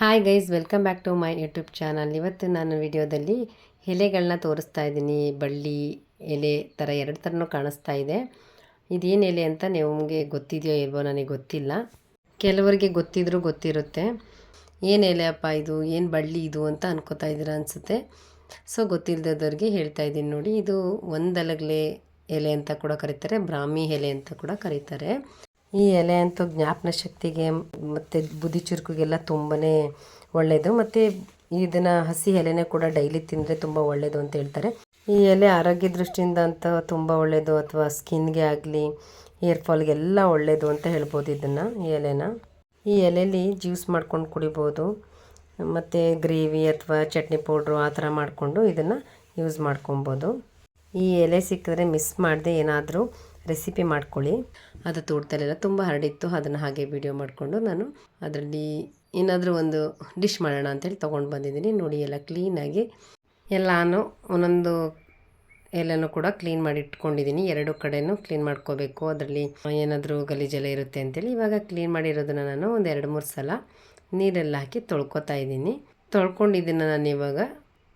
Hi guys welcome back to my YouTube channel ಇವತ್ತು ನಾನು ವಿಡಿಯೋದಲ್ಲಿ ಎಲೆಗಳನ್ನ ತೋರಿಸ್ತಾ ಇದ್ದೀನಿ. ಬಳ್ಳಿ ಎಲೆ ಥರ ಎರಡು ಥರನೂ ಕಾಣಿಸ್ತಾ ಇದೆ. ಇದೇನು ಎಲೆ ಅಂತ ನಿಮಗೆ ಗೊತ್ತಿದೆಯೋ ಇಲ್ವೋ ನನಗೆ ಗೊತ್ತಿಲ್ಲ. ಕೆಲವರಿಗೆ ಗೊತ್ತಿದ್ರೂ ಗೊತ್ತಿರುತ್ತೆ. ಏನು ಎಲೆಯಪ್ಪ ಇದು? ಏನು ಬಳ್ಳಿ ಇದು ಅಂತ ಅನ್ಕೋತಾ ಇದ್ದೀರ ಅನಿಸುತ್ತೆ. ಸೊ ಗೊತ್ತಿಲ್ಲದವ್ರಿಗೆ ಹೇಳ್ತಾ ಇದ್ದೀನಿ ನೋಡಿ. ಇದು ಒಂದಲಗಲೆ ಎಲೆ ಅಂತ ಕೂಡ ಕರೀತಾರೆ. ಬ್ರಾಹ್ಮಿ ಎಲೆ ಅಂತ ಕೂಡ ಕರೀತಾರೆ. ಈ ಎಲೆ ಅಂತೂ ಜ್ಞಾಪನ ಶಕ್ತಿಗೆ ಮತ್ತು ಬುದ್ಧಿ ಚುರುಕುಗೆಲ್ಲ ತುಂಬಾ ಒಳ್ಳೆಯದು ಮತ್ತು ಇದನ್ನು ಹಸಿ ಎಲೆನೇ ಕೂಡ ಡೈಲಿ ತಿಂದರೆ ತುಂಬ ಒಳ್ಳೆಯದು ಅಂತ ಹೇಳ್ತಾರೆ. ಈ ಎಲೆ ಆರೋಗ್ಯ ದೃಷ್ಟಿಯಿಂದ ಅಂತ ತುಂಬ ಒಳ್ಳೆಯದು ಅಥವಾ ಸ್ಕಿನ್ಗೆ ಆಗಲಿ, ಹೇರ್ ಫಾಲ್ಗೆಲ್ಲ ಒಳ್ಳೆಯದು ಅಂತ ಹೇಳ್ಬೋದು ಇದನ್ನು, ಈ ಎಲೆನ. ಈ ಎಲೆಯಲ್ಲಿ ಜ್ಯೂಸ್ ಮಾಡ್ಕೊಂಡು ಕುಡಿಬೋದು. ಮತ್ತು ಗ್ರೇವಿ ಅಥವಾ ಚಟ್ನಿ ಪೌಡ್ರು ಆ ಥರ ಮಾಡಿಕೊಂಡು ಇದನ್ನು ಯೂಸ್ ಮಾಡ್ಕೊಬೋದು. ಈ ಎಲೆ ಸಿಕ್ಕಿದ್ರೆ ಮಿಸ್ ಮಾಡದೆ ಏನಾದರೂ ರೆಸಿಪಿ ಮಾಡ್ಕೊಳ್ಳಿ. ಅದು ತೋಟದಲ್ಲೆಲ್ಲ ತುಂಬ ಹರಡಿತ್ತು. ಅದನ್ನು ಹಾಗೆ ವಿಡಿಯೋ ಮಾಡಿಕೊಂಡು ನಾನು ಅದರಲ್ಲಿ ಏನಾದರೂ ಒಂದು ಡಿಶ್ ಮಾಡೋಣ ಅಂತೇಳಿ ತೊಗೊಂಡು ಬಂದಿದ್ದೀನಿ. ನೋಡಿ, ಎಲ್ಲ ಕ್ಲೀನಾಗಿ ಎಲ್ಲಾನು ಒಂದೊಂದು ಎಲ್ಲನೂ ಕೂಡ ಕ್ಲೀನ್ ಮಾಡಿ ಇಟ್ಕೊಂಡಿದ್ದೀನಿ. ಎರಡು ಕಡೆನೂ ಕ್ಲೀನ್ ಮಾಡ್ಕೋಬೇಕು. ಅದರಲ್ಲಿ ಏನಾದರೂ ಗಲೀಜೆಲ್ಲ ಇರುತ್ತೆ ಅಂತೇಳಿ ಇವಾಗ ಕ್ಲೀನ್ ಮಾಡಿರೋದನ್ನು ನಾನು ಒಂದು ಎರಡು ಮೂರು ಸಲ ನೀರೆಲ್ಲ ಹಾಕಿ ತೊಳ್ಕೊತಾ ಇದ್ದೀನಿ. ತೊಳ್ಕೊಂಡಿದ್ದನ್ನು ನಾನು ಇವಾಗ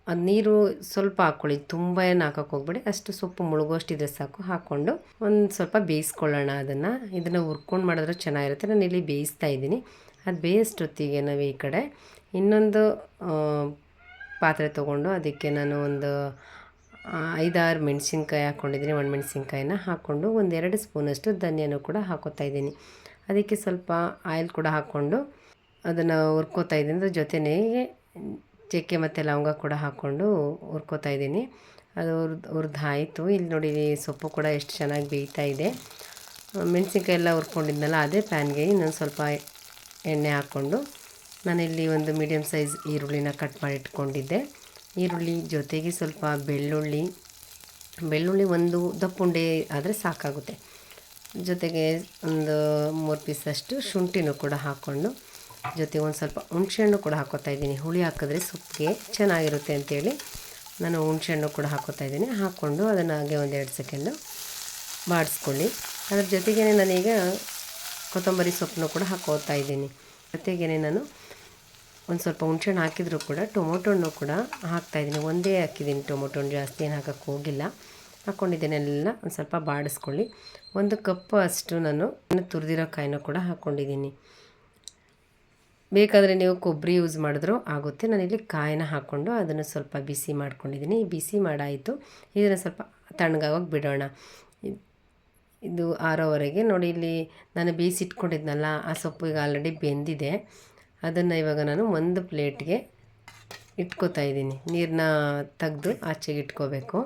ಅದು ನೀರು ಸ್ವಲ್ಪ ಹಾಕ್ಕೊಳ್ಳಿ ತುಂಬ ಏನು ಹಾಕೋಕೆ ಹೋಗ್ಬೇಡಿ. ಅಷ್ಟು ಸೊಪ್ಪು ಮುಳುಗೋಷ್ಟಿದ್ರೆ ಸಾಕು. ಹಾಕ್ಕೊಂಡು ಒಂದು ಸ್ವಲ್ಪ ಬೇಯಿಸ್ಕೊಳ್ಳೋಣ ಅದನ್ನು. ಇದನ್ನು ಹುರ್ಕೊಂಡು ಮಾಡಿದ್ರೆ ಚೆನ್ನಾಗಿರುತ್ತೆ. ನಾನು ಇಲ್ಲಿ ಬೇಯಿಸ್ತಾ ಇದ್ದೀನಿ. ಅದು ಬೇಯಿಸ್ಟೊತ್ತಿಗೆ ನಾವು ಈ ಕಡೆ ಇನ್ನೊಂದು ಪಾತ್ರೆ ತೊಗೊಂಡು ಅದಕ್ಕೆ ನಾನು ಒಂದು ಐದಾರು ಮೆಣಸಿನ್ಕಾಯಿ ಹಾಕ್ಕೊಂಡಿದ್ದೀನಿ ಒಣಮೆಣ್ಸಿನ್ಕಾಯಿನ ಹಾಕ್ಕೊಂಡು ಒಂದೆರಡು ಸ್ಪೂನಷ್ಟು ಧನಿಯನೂ ಕೂಡ ಹಾಕೋತಾ ಇದ್ದೀನಿ. ಅದಕ್ಕೆ ಸ್ವಲ್ಪ ಆಯಿಲ್ ಕೂಡ ಹಾಕ್ಕೊಂಡು ಅದನ್ನು ಹುರ್ಕೋತಾ ಇದ್ದೀನಿ. ಅದ್ರ ಜೊತೆನೇ ಚಕ್ಕೆ ಮತ್ತು ಲವಂಗ ಕೂಡ ಹಾಕ್ಕೊಂಡು ಹುರ್ಕೋತಾ ಇದ್ದೀನಿ. ಅದು ಹುರ್ದು ಆಯಿತು ಇಲ್ಲಿ ನೋಡಿ ಸೊಪ್ಪು ಕೂಡ ಎಷ್ಟು ಚೆನ್ನಾಗಿ ಬೇಯ್ತಾ ಇದೆ. ಮೆಣಸಿನ್ಕಾಯಿ ಎಲ್ಲ ಹುರ್ಕೊಂಡಿದ್ನಲ್ಲ, ಅದೇ ಪ್ಯಾನ್ಗೆ ಇನ್ನೊಂದು ಸ್ವಲ್ಪ ಎಣ್ಣೆ ಹಾಕ್ಕೊಂಡು ನಾನಿಲ್ಲಿ ಒಂದು ಮೀಡಿಯಮ್ ಸೈಜ್ ಈರುಳ್ಳಿನ ಕಟ್ ಮಾಡಿ ಇಟ್ಕೊಂಡಿದ್ದೆ. ಈರುಳ್ಳಿ ಜೊತೆಗೆ ಸ್ವಲ್ಪ ಬೆಳ್ಳುಳ್ಳಿ ಬೆಳ್ಳುಳ್ಳಿ ಒಂದು ದಪ್ಪುಂಡೆ ಆದರೆ ಸಾಕಾಗುತ್ತೆ. ಜೊತೆಗೆ ಒಂದು ಮೂರು ಪೀಸಷ್ಟು ಶುಂಠಿನೂ ಕೂಡ ಹಾಕ್ಕೊಂಡು ಜೊತೆಗೆ ಒಂದು ಸ್ವಲ್ಪ ಹುಣಸೆಹಣ್ಣು ಕೂಡ ಹಾಕೋತಾ ಇದ್ದೀನಿ. ಹುಳಿ ಹಾಕಿದ್ರೆ ಸೊಪ್ಪಿಗೆ ಚೆನ್ನಾಗಿರುತ್ತೆ ಅಂತೇಳಿ ನಾನು ಹುಣಸೆಹಣ್ಣು ಕೂಡ ಹಾಕೋತಾ ಇದ್ದೀನಿ. ಹಾಕ್ಕೊಂಡು ಅದನ್ನು ಹಾಗೆ ಒಂದೆರಡು ಸೆಕೆಂಡು ಬಾಡಿಸ್ಕೊಳ್ಳಿ. ಅದ್ರ ಜೊತೆಗೇ ನಾನೀಗ ಕೊತ್ತಂಬರಿ ಸೊಪ್ಪನ್ನು ಕೂಡ ಹಾಕೋತಾ ಇದ್ದೀನಿ. ಜೊತೆಗೇ ನಾನು ಒಂದು ಸ್ವಲ್ಪ ಹುಣ್ಸೆಹಣ್ಣು ಹಾಕಿದರೂ ಕೂಡ ಟೊಮೊಟೊ ಹಣ್ಣು ಕೂಡ ಹಾಕ್ತಾಯಿದ್ದೀನಿ ಒಂದೇ ಹಾಕಿದ್ದೀನಿ. ಟೊಮೊಟೊ ಹಣ್ಣು ಜಾಸ್ತಿ ಏನು ಹಾಕೋಕ್ಕೆ ಹೋಗಿಲ್ಲ. ಹಾಕ್ಕೊಂಡಿದ್ದೀನೆಲ್ಲ ಒಂದು ಸ್ವಲ್ಪ ಬಾಡಿಸ್ಕೊಳ್ಳಿ. ಒಂದು ಕಪ್ಪು ಅಷ್ಟು ನಾನು ತುರಿದಿರೋ ಕಾಯಿನೂ ಕೂಡ ಹಾಕ್ಕೊಂಡಿದ್ದೀನಿ ಬೇಕಾದರೆ ನೀವು ಕೊಬ್ಬರಿ ಯೂಸ್ ಮಾಡಿದ್ರೂ ಆಗುತ್ತೆ. ನಾನಿಲ್ಲಿ ಕಾಯಿನ ಹಾಕ್ಕೊಂಡು ಅದನ್ನು ಸ್ವಲ್ಪ ಬಿಸಿ ಮಾಡ್ಕೊಂಡಿದ್ದೀನಿ ಬಿಸಿ ಮಾಡಾಯಿತು. ಇದನ್ನು ಸ್ವಲ್ಪ ತಣ್ಣಗಾಗೋಗಿ ಬಿಡೋಣ. ಇದು ಆರೋವರೆಗೆ ನೋಡಿ ಇಲ್ಲಿ ನಾನು ಬೇಯಿಸಿಟ್ಕೊಂಡಿದ್ನಲ್ಲ, ಆ ಸೊಪ್ಪು ಈಗ ಆಲ್ರೆಡಿ ಬೆಂದಿದೆ. ಅದನ್ನು ಇವಾಗ ನಾನು ಒಂದು ಪ್ಲೇಟ್ಗೆ ಇಟ್ಕೋತಾ ಇದ್ದೀನಿ ನೀರನ್ನ ತೆಗೆದು ಆಚೆಗೆ ಇಟ್ಕೋಬೇಕು.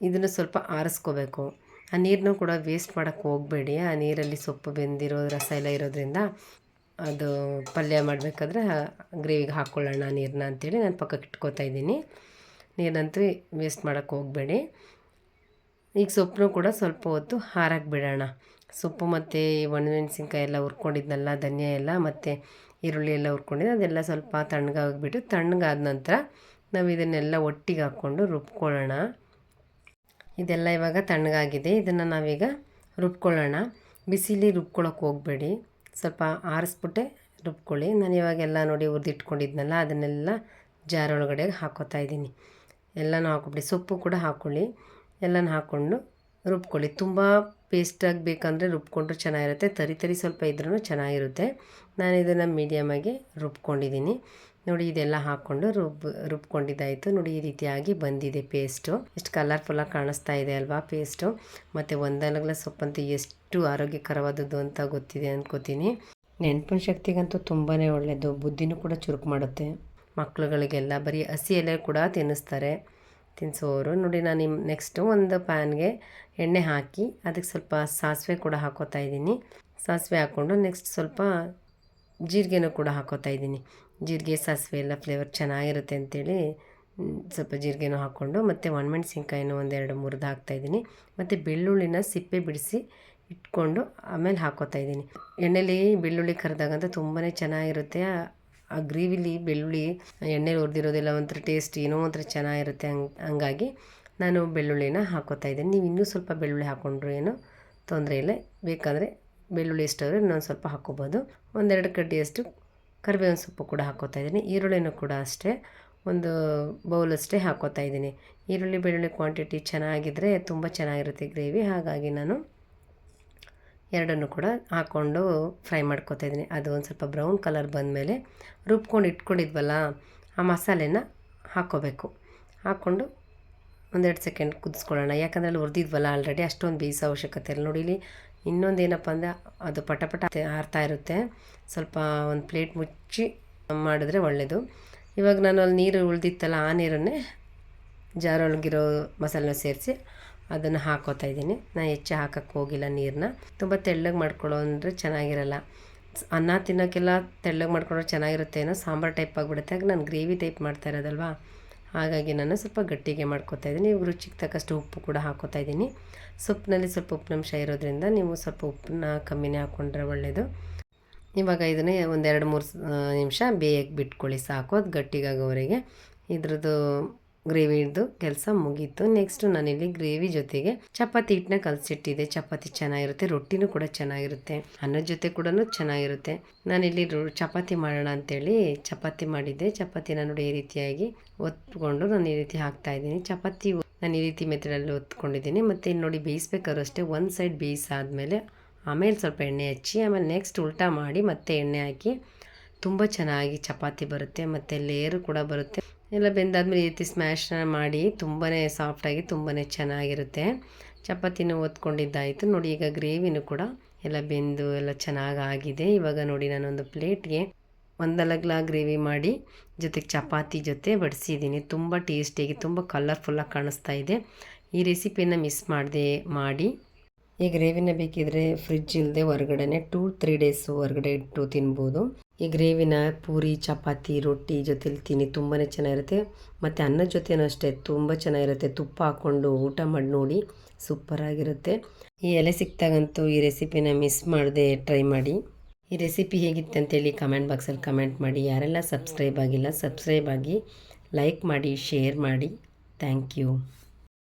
ಇದನ್ನು ಸ್ವಲ್ಪ ಆರಿಸ್ಕೋಬೇಕು. ಆ ನೀರನ್ನು ಕೂಡ ವೇಸ್ಟ್ ಮಾಡೋಕ್ಕೆ ಹೋಗಬೇಡಿ. ಆ ನೀರಲ್ಲಿ ಸೊಪ್ಪು ಬೆಂದಿರೋ ರಸ ಎಲ್ಲ ಇರೋದ್ರಿಂದ ಅದು ಪಲ್ಯ ಮಾಡಬೇಕಾದ್ರೆ ಗ್ರೇವಿಗೆ ಹಾಕ್ಕೊಳ್ಳೋಣ ನೀರನ್ನ ಅಂಥೇಳಿ ನಾನು ಪಕ್ಕಕ್ಕೆ ಇಟ್ಕೋತಾ ಇದ್ದೀನಿ. ನೀರಂತೂ ವೇಸ್ಟ್ ಮಾಡೋಕ್ಕೆ ಹೋಗಬೇಡಿ. ಈಗ ಸೊಪ್ಪನ್ನು ಕೂಡ ಸ್ವಲ್ಪ ಹೊತ್ತು ಹಾರಕ್ಕೆ ಬಿಡೋಣ. ಸೊಪ್ಪು ಮತ್ತು ಒಣಮೆಣಸಿನ್ಕಾಯಿ ಎಲ್ಲ ಹುರ್ಕೊಂಡಿದ್ನಲ್ಲ, ಧನಿಯಾ ಎಲ್ಲ ಮತ್ತು ಈರುಳ್ಳಿ ಎಲ್ಲ ಹುರ್ಕೊಂಡಿದ್ದು, ಅದೆಲ್ಲ ಸ್ವಲ್ಪ ತಣ್ಣಗಾಗ್ಬಿಟ್ಟು ತಣ್ಣಗಾದ ನಂತರ ನಾವು ಇದನ್ನೆಲ್ಲ ಒಟ್ಟಿಗೆ ಹಾಕ್ಕೊಂಡು ರುಬ್ಕೊಳ್ಳೋಣ. ಇದೆಲ್ಲ ಇವಾಗ ತಣ್ಣಗಾಗಿದೆ. ಇದನ್ನು ನಾವೀಗ ರುಬ್ಕೊಳ್ಳೋಣ. ಬಿಸಿಲಿ ರುಬ್ಕೊಳ್ಳೋಕೆ ಹೋಗಬೇಡಿ. ಸ್ವಲ್ಪ ಆರಿಸ್ಬಿಟ್ಟೆ, ರುಬ್ಕೊಳ್ಳಿ. ನಾನು ಇವಾಗೆಲ್ಲ ನೋಡಿ ಹುರಿದಿಟ್ಕೊಂಡಿದ್ನಲ್ಲ, ಅದನ್ನೆಲ್ಲ ಜಾರ್ ಒಳಗಡೆ ಇದ್ದೀನಿ. ಎಲ್ಲನೂ ಹಾಕ್ಬಿಡಿ. ಸೊಪ್ಪು ಕೂಡ ಹಾಕ್ಕೊಳ್ಳಿ. ಎಲ್ಲನೂ ಹಾಕ್ಕೊಂಡು ರುಬ್ಕೊಳ್ಳಿ. ತುಂಬ ಪೇಸ್ಟಾಗಿ ಬೇಕಂದರೆ ರುಬ್ಕೊಂಡ್ರೆ ಚೆನ್ನಾಗಿರುತ್ತೆ. ತರಿ ತರಿ ಸ್ವಲ್ಪ ಇದ್ರೂ ಚೆನ್ನಾಗಿರುತ್ತೆ. ನಾನು ಇದನ್ನು ಮೀಡಿಯಮಾಗಿ ರುಬ್ಕೊಂಡಿದ್ದೀನಿ. ನೋಡಿ, ಇದೆಲ್ಲ ಹಾಕ್ಕೊಂಡು ರುಬ್, ರುಬ್ಕೊಂಡಿದ್ದಾಯಿತು. ನೋಡಿ, ಈ ರೀತಿಯಾಗಿ ಬಂದಿದೆ ಪೇಸ್ಟು ಎಷ್ಟು ಕಲರ್ಫುಲ್ಲಾಗಿ ಕಾಣಿಸ್ತಾ ಇದೆ ಅಲ್ವಾ ಪೇಸ್ಟು ಮತ್ತು ಒಂದಲಗಲ ಸೊಪ್ಪಂತೂ ಎಷ್ಟು ಆರೋಗ್ಯಕರವಾದದ್ದು ಅಂತ ಗೊತ್ತಿದೆ ಅಂದ್ಕೋತೀನಿ ನೆನಪಿನ ಶಕ್ತಿಗಂತೂ ತುಂಬಾ ಒಳ್ಳೆಯದು ಬುದ್ಧಿನೂ ಕೂಡ ಚುರುಕು ಮಾಡುತ್ತೆ. ಮಕ್ಕಳುಗಳಿಗೆಲ್ಲ ಬರೀ ಹಸಿ ಎಲೆ ಕೂಡ ತಿನ್ನಿಸ್ತಾರೆ. ತಿನ್ನಿಸೋರು ನೋಡಿ ನಾನು ನಿಮ್ಮ ನೆಕ್ಸ್ಟು ಒಂದು ಪ್ಯಾನ್ಗೆ ಎಣ್ಣೆ ಹಾಕಿ ಅದಕ್ಕೆ ಸ್ವಲ್ಪ ಸಾಸಿವೆ ಕೂಡ ಹಾಕೋತಾ ಇದ್ದೀನಿ. ಸಾಸಿವೆ ಹಾಕ್ಕೊಂಡು ನೆಕ್ಸ್ಟ್ ಸ್ವಲ್ಪ ಜೀರಿಗೆನೂ ಕೂಡ ಹಾಕೋತಾ ಇದ್ದೀನಿ. ಜೀರಿಗೆ, ಸಾಸಿವೆ ಎಲ್ಲ ಫ್ಲೇವರ್ ಚೆನ್ನಾಗಿರುತ್ತೆ ಅಂಥೇಳಿ ಸ್ವಲ್ಪ ಜೀರಿಗೆನೂ ಹಾಕ್ಕೊಂಡು ಮತ್ತು ಒಣಮೆಣ್ಸಿನ್ಕಾಯಿನೂ ಒಂದೆರಡು ಮುರಿದು ಹಾಕ್ತಾಯಿದ್ದೀನಿ ಮತ್ತು ಬೆಳ್ಳುಳ್ಳಿನ ಸಿಪ್ಪೆ ಬಿಡಿಸಿ ಇಟ್ಕೊಂಡು ಆಮೇಲೆ ಹಾಕೋತಾ ಇದ್ದೀನಿ. ಎಣ್ಣೆಲಿ ಬೆಳ್ಳುಳ್ಳಿ ಕರೆದಾಗಂತೂ ತುಂಬಾ ಚೆನ್ನಾಗಿರುತ್ತೆ. ಆ ಗ್ರೇವಿಲಿ, ಬೆಳ್ಳುಳ್ಳಿ, ಎಣ್ಣೆಲಿ ಹುರಿದಿರೋದೆಲ್ಲ ಒಂಥರ ಟೇಸ್ಟ್ ಏನೋ ಒಂಥರ ಚೆನ್ನಾಗಿರುತ್ತೆ ಹಂಗೆ, ಹಂಗಾಗಿ ನಾನು ಬೆಳ್ಳುಳ್ಳಿನ ಹಾಕೋತಾ ಇದ್ದೀನಿ. ನೀವು ಇನ್ನೂ ಸ್ವಲ್ಪ ಬೆಳ್ಳುಳ್ಳಿ ಹಾಕ್ಕೊಂಡ್ರು ಏನೋ ತೊಂದರೆ ಇಲ್ಲ. ಬೇಕಾದರೆ ಬೆಳ್ಳುಳ್ಳಿ ಇಷ್ಟಾದರೆ ಇನ್ನೊಂದು ಸ್ವಲ್ಪ ಹಾಕ್ಕೋಬೋದು ಒಂದೆರಡು ಕಡ್ಡಿಯಷ್ಟು ಕರಿಬೇವಿನ ಸೊಪ್ಪು ಕೂಡ ಹಾಕೋತಾ ಇದ್ದೀನಿ. ಈರುಳ್ಳಿನೂ ಕೂಡ ಅಷ್ಟೇ. ಒಂದು ಬೌಲಷ್ಟೇ ಹಾಕೋತಾ ಇದ್ದೀನಿ. ಈರುಳ್ಳಿ, ಬೆಳ್ಳುಳ್ಳಿ ಕ್ವಾಂಟಿಟಿ ಚೆನ್ನಾಗಿದ್ದರೆ ತುಂಬ ಚೆನ್ನಾಗಿರುತ್ತೆ ಗ್ರೇವಿ. ಹಾಗಾಗಿ ನಾನು ಎರಡನ್ನು ಕೂಡ ಹಾಕ್ಕೊಂಡು ಫ್ರೈ ಮಾಡ್ಕೋತಾ ಇದ್ದೀನಿ. ಅದು ಒಂದು ಸ್ವಲ್ಪ ಬ್ರೌನ್ ಕಲರ್ ಬಂದಮೇಲೆ ರುಬ್ಕೊಂಡು ಇಟ್ಕೊಂಡಿದ್ವಲ್ಲ, ಆ ಮಸಾಲೆನ ಹಾಕ್ಕೋಬೇಕು ಹಾಕ್ಕೊಂಡು ಒಂದೆರಡು ಸೆಕೆಂಡ್ ಕುದಿಸ್ಕೊಳ್ಳೋಣ. ಯಾಕಂದರೆ ಅಲ್ಲಿ ಹುರಿದಿದ್ವಲ್ಲ ಆಲ್ರೆಡಿ ಅಷ್ಟೊಂದು ಬೇಯಿಸೋ ಅವಶ್ಯಕತೆ ಇಲ್ಲ. ನೋಡಿ ಇಲ್ಲಿ ಇನ್ನೊಂದು ಏನಪ್ಪ ಅಂದರೆ ಅದು ಪಟ ಪಟ ಹಾರ್ತಾ ಇರುತ್ತೆ. ಸ್ವಲ್ಪ ಒಂದು ಪ್ಲೇಟ್ ಮುಚ್ಚಿ ಮಾಡಿದ್ರೆ ಒಳ್ಳೆಯದು ಇವಾಗ ನಾನು ಅಲ್ಲಿ ನೀರು ಉಳಿದಿತ್ತಲ್ಲ, ಆ ನೀರನ್ನೇ ಜಾರೊಳಗಿರೋ ಮಸಾಲೆನ ಸೇರಿಸಿ ಅದನ್ನು ಹಾಕೋತಾ ಇದ್ದೀನಿ. ನಾನು ಹೆಚ್ಚು ಹಾಕೋಕ್ಕೆ ಹೋಗಿಲ್ಲ ನೀರನ್ನ ತುಂಬ ತೆಳ್ಳಗೆ ಮಾಡ್ಕೊಳ್ಳೋ ಅಂದರೆ ಚೆನ್ನಾಗಿರಲ್ಲ. ಅನ್ನ ತಿನ್ನೋಕ್ಕೆಲ್ಲ ತೆಳ್ಳಗೆ ಮಾಡ್ಕೊಂಡ್ರೆ ಚೆನ್ನಾಗಿರುತ್ತೆ ಏನೋ? ಸಾಂಬಾರು ಟೈಪ್ ಆಗಿಬಿಡುತ್ತೆ. ಆಗ ನಾನು ಗ್ರೇವಿ ಟೈಪ್ ಮಾಡ್ತಾ ಇರೋದಲ್ವಾ? ಹಾಗಾಗಿ ನಾನು ಸ್ವಲ್ಪ ಗಟ್ಟಿಗೆ ಮಾಡ್ಕೋತಾ ಇದ್ದೀನಿ. ಇವಾಗ ರುಚಿಗೆ ತಕ್ಕಷ್ಟು ಉಪ್ಪು ಕೂಡ ಹಾಕೋತಾ ಇದ್ದೀನಿ. ಸೊಪ್ಪಿನಲ್ಲಿ ಸ್ವಲ್ಪ ಉಪ್ಪಿನಂಶ ಇರೋದ್ರಿಂದ ನೀವು ಸ್ವಲ್ಪ ಉಪ್ಪನ್ನ ಕಮ್ಮಿನೇ ಹಾಕ್ಕೊಂಡ್ರೆ ಒಳ್ಳೆಯದು ಇವಾಗ ಇದನ್ನೇ ಒಂದೆರಡು ಮೂರು ನಿಮಿಷ ಬೇಯಕ್ಕೆ ಬಿಟ್ಕೊಳ್ಳಿ ಸಾಕು. ಅದು ಗಟ್ಟಿಗಾಗೋವರೆಗೆ. ಇದ್ರದ್ದು ಗ್ರೇವಿದು ಕೆಲಸ ಮುಗೀತು. ನೆಕ್ಸ್ಟು ನಾನಿಲ್ಲಿ ಗ್ರೇವಿ ಜೊತೆಗೆ ಚಪಾತಿ ಹಿಟ್ಟನ್ನ ಕಲಸಿಟ್ಟಿದ್ದೆ. ಚಪಾತಿ ಚೆನ್ನಾಗಿರುತ್ತೆ, ರೊಟ್ಟಿನೂ ಕೂಡ ಚೆನ್ನಾಗಿರುತ್ತೆ, ಅನ್ನದ ಜೊತೆ ಕೂಡ ಚೆನ್ನಾಗಿರುತ್ತೆ. ನಾನಿಲ್ಲಿ ಚಪಾತಿ ಮಾಡೋಣ ಅಂತೇಳಿ ಚಪಾತಿ ಮಾಡಿದ್ದೆ. ಚಪಾತಿನ ನೋಡಿ ಈ ರೀತಿಯಾಗಿ ಒತ್ಕೊಂಡು ನಾನು ಈ ರೀತಿ ಹಾಕ್ತಾ ಇದ್ದೀನಿ. ಚಪಾತಿ ನಾನು ಈ ರೀತಿ ಮೆಥಡಲ್ಲಿ ಒತ್ಕೊಂಡಿದ್ದೀನಿ. ಮತ್ತು ಇಲ್ಲಿ ನೋಡಿ ಬೇಯಿಸ್ಬೇಕಾದ್ರೂ ಅಷ್ಟೇ ಒಂದು ಸೈಡ್ ಬೇಯಿಸಾದ್ಮೇಲೆ ಆಮೇಲೆ ಸ್ವಲ್ಪ ಎಣ್ಣೆ ಹಚ್ಚಿ, ಆಮೇಲೆ ನೆಕ್ಸ್ಟ್ ಉಲ್ಟಾ ಮಾಡಿ ಮತ್ತೆ ಎಣ್ಣೆ ಹಾಕಿ, ತುಂಬ ಚೆನ್ನಾಗಿ ಚಪಾತಿ ಬರುತ್ತೆ. ಮತ್ತು ಲೇಯರು ಕೂಡ ಬರುತ್ತೆ. ಎಲ್ಲ ಬೆಂದಾದ್ಮೇಲೆ ಈ ರೀತಿ ಸ್ಮ್ಯಾಶ್ನ ಮಾಡಿ ತುಂಬಾ ಸಾಫ್ಟಾಗಿ ತುಂಬಾ ಚೆನ್ನಾಗಿರುತ್ತೆ. ಚಪಾತಿನೂ ಒತ್ಕೊಂಡಿದ್ದಾಯಿತು ನೋಡಿ, ಈಗ ಗ್ರೇವಿನೂ ಕೂಡ ಎಲ್ಲ ಬೆಂದು ಎಲ್ಲ ಚೆನ್ನಾಗಿ ಆಗಿದೆ. ಇವಾಗ ನೋಡಿ, ನಾನೊಂದು ಪ್ಲೇಟ್ಗೆ ಒಂದಲಗ್ಲ ಗ್ರೇವಿ ಮಾಡಿ ಜೊತೆಗೆ ಚಪಾತಿ ಜೊತೆ ಬಡಿಸಿದ್ದೀನಿ. ತುಂಬ ಟೇಸ್ಟಿಯಾಗಿ ತುಂಬ ಕಲರ್ಫುಲ್ಲಾಗಿ ಕಾಣಿಸ್ತಾ ಇದೆ. ಈ ರೆಸಿಪಿನ ಮಿಸ್ ಮಾಡದೆ, ಮಾಡಿ. ಈ ಗ್ರೇವಿನ ಬೇಕಿದ್ರೆ ಫ್ರಿಜ್ ಇಲ್ಲದೆ ಹೊರಗಡೆ ಟೂ ತ್ರೀ ಡೇಸು ಹೊರಗಡೆ ಇಟ್ಟು ತಿನ್ಬೋದು. ಈ ಗ್ರೇವಿನ ಪೂರಿ, ಚಪಾತಿ, ರೊಟ್ಟಿ ಜೊತೆಲಿ ತಿನ್ನಿ ತುಂಬಾ ಚೆನ್ನಾಗಿರುತ್ತೆ. ಮತ್ತು ಅನ್ನದ ಜೊತೆನೂ ಅಷ್ಟೇ, ತುಂಬ ಚೆನ್ನಾಗಿರುತ್ತೆ. ತುಪ್ಪ ಹಾಕ್ಕೊಂಡು ಊಟ ಮಾಡಿ ನೋಡಿ ಸೂಪರಾಗಿರುತ್ತೆ ಈ ಎಲೆ ಸಿಕ್ತಾಗಂತೂ ಈ ರೆಸಿಪಿನ ಮಿಸ್ ಮಾಡದೆ ಟ್ರೈ ಮಾಡಿ. ಈ ರೆಸಿಪಿ ಹೇಗಿತ್ತು ಅಂತೇಳಿ ಕಮೆಂಟ್ ಬಾಕ್ಸಲ್ಲಿ ಕಮೆಂಟ್ ಮಾಡಿ. ಯಾರೆಲ್ಲ ಸಬ್ಸ್ಕ್ರೈಬ್ ಆಗಿಲ್ಲ, ಸಬ್ಸ್ಕ್ರೈಬ್ ಆಗಿ ಲೈಕ್ ಮಾಡಿ, ಶೇರ್ ಮಾಡಿ. Thank you.